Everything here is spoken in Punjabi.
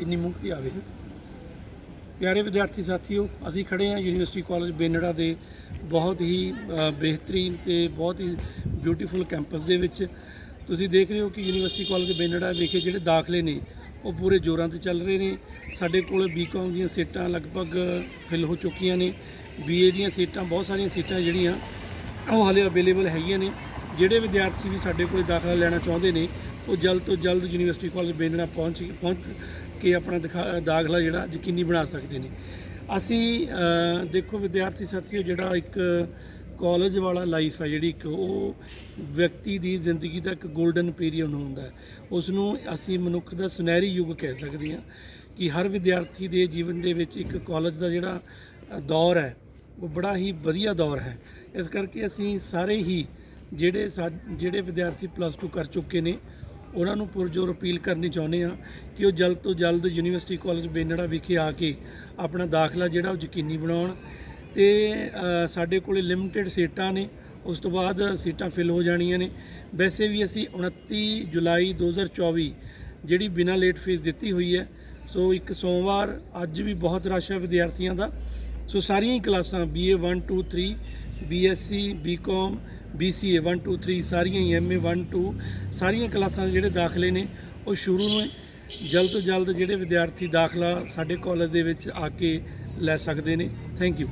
ਇੰਨੀ ਮੁਕਤੀ ਆਵੇ। ਪਿਆਰੇ ਵਿਦਿਆਰਥੀ ਸਾਥੀਓ, ਅਸੀਂ ਖੜੇ ਹਾਂ ਯੂਨੀਵਰਸਿਟੀ ਕਾਲਜ ਬੇਨੜਾ ਦੇ ਬਹੁਤ ਹੀ ਬਿਹਤਰੀਨ ਤੇ ਬਹੁਤ ਹੀ ਬਿਊਟੀਫੁਲ ਕੈਂਪਸ ਦੇ ਵਿੱਚ। ਤੁਸੀਂ ਦੇਖ ਰਹੇ ਹੋ ਕਿ ਯੂਨੀਵਰਸਿਟੀ ਕਾਲਜ ਬੇਨੜਾ ਵਿਖੇ ਜਿਹੜੇ ਦਾਖਲੇ ਨੇ, ਉਹ ਪੂਰੇ ਜ਼ੋਰਾਂ ਤੇ ਚੱਲ ਰਹੇ ਨੇ। ਸਾਡੇ ਕੋਲ ਬੀਕਾਮ ਦੀਆਂ ਸੀਟਾਂ ਲਗਭਗ ਫਿਲ ਹੋ ਚੁੱਕੀਆਂ ਨੇ। ਬੀਏ ਦੀਆਂ ਸੀਟਾਂ, ਬਹੁਤ ਸਾਰੀਆਂ ਸੀਟਾਂ ਜਿਹੜੀਆਂ, ਉਹ ਹਾਲੇ ਅਵੇਲੇਬਲ ਹੈਗੀਆਂ ਨੇ। ਜਿਹੜੇ ਵਿਦਿਆਰਥੀ ਵੀ ਸਾਡੇ ਕੋਲ ਦਾਖਲਾ ਲੈਣਾ ਚਾਹੁੰਦੇ ਨੇ, ਉਹ ਜਲਦ ਤੋਂ ਜਲਦ ਯੂਨੀਵਰਸਿਟੀ ਕਾਲਜ ਬੇਨੜਾ ਪਹੁੰਚ ਪਹੁੰਚ ਕੇ ਆਪਣਾ ਦਿਖਾ- ਦਾਖਲਾ ਜਿਹੜਾ ਯਕੀਨੀ ਬਣਾ ਸਕਦੇ ਨੇ। ਅਸੀਂ ਦੇਖੋ ਵਿਦਿਆਰਥੀ ਸਾਥੀਓ, ਜਿਹੜਾ ਇੱਕ ਕਾਲਜ ਵਾਲਾ ਲਾਈਫ ਹੈ, ਜਿਹੜੀ ਇੱਕ ਉਹ ਵਿਅਕਤੀ ਦੀ ਜ਼ਿੰਦਗੀ ਦਾ ਇੱਕ 골ਡਨ ਪੀਰੀਅਡ ਹੁੰਦਾ ਹੈ। ਉਸ ਨੂੰ ਅਸੀਂ ਮਨੁੱਖ ਦਾ ਸੁਨਹਿਰੀ ਯੁੱਗ ਕਹਿ ਸਕਦੇ ਹਾਂ ਕਿ ਹਰ ਵਿਦਿਆਰਥੀ ਦੇ ਜੀਵਨ ਦੇ ਵਿੱਚ ਇੱਕ ਕਾਲਜ ਦਾ ਜਿਹੜਾ ਦੌਰ ਹੈ, ਉਹ ਬੜਾ ਹੀ ਵਧੀਆ ਦੌਰ ਹੈ। ਇਸ ਕਰਕੇ ਅਸੀਂ ਸਾਰੇ ਹੀ ਜਿਹੜੇ ਸਾ, ਜਿਹੜੇ ਵਿਦਿਆਰਥੀ ਪਲੱਸ 2 ਕਰ ਚੁੱਕੇ ਨੇ ਉਹਨਾਂ ਨੂੰ ਪੁਰਜੋਰ ਅਪੀਲ ਕਰਨੀ ਚਾਹੁੰਦੇ ਆ ਕਿ ਉਹ ਜਲਦ ਤੋਂ ਜਲਦ ਯੂਨੀਵਰਸਿਟੀ ਕਾਲਜ ਬੇਨੜਾ ਵਿਖੇ ਆ ਕੇ ਆਪਣਾ ਦਾਖਲਾ ਜਿਹੜਾ ਉਹ ਯਕੀਨੀ ਬਣਾਉਣ ਤੇ ਸਾਡੇ ਕੋਲੇ ਲਿਮਟਿਡ ਸੀਟਾਂ ਨੇ, ਉਸ ਤੋਂ ਬਾਅਦ ਸੀਟਾਂ ਫਿਲ ਹੋ ਜਾਣੀਆਂ ਨੇ। ਵੈਸੇ ਵੀ ਅਸੀਂ 29 ਜੁਲਾਈ 2024 ਜਿਹੜੀ ਬਿਨਾਂ ਲੇਟ ਫੀਸ ਦਿੱਤੀ ਹੋਈ ਹੈ, ਸੋ ਇੱਕ ਸੋਮਵਾਰ ਅੱਜ ਵੀ ਬਹੁਤ ਰਸ਼ ਹੈ ਵਿਦਿਆਰਥੀਆਂ ਦਾ। ਸੋ ਸਾਰੀਆਂ ਹੀ ਕਲਾਸਾਂ BA 1 2 3 BSc BCom BCA 1 2 3 ਸਾਰੀਆਂ ਹੀ MA 1 2 ਸਾਰੀਆਂ ਕਲਾਸਾਂ ਦੇ ਜਿਹੜੇ ਦਾਖਲੇ ਨੇ, ਉਹ ਸ਼ੁਰੂ ਨੇ ਜਲਦ ਤੋਂ ਜਲਦ ਜਿਹੜੇ ਵਿਦਿਆਰਥੀ ਦਾਖਲਾ ਸਾਡੇ ਕਾਲਜ ਦੇ ਵਿੱਚ ਆ ਕੇ ਲੈ ਸਕਦੇ ਨੇ। Thank you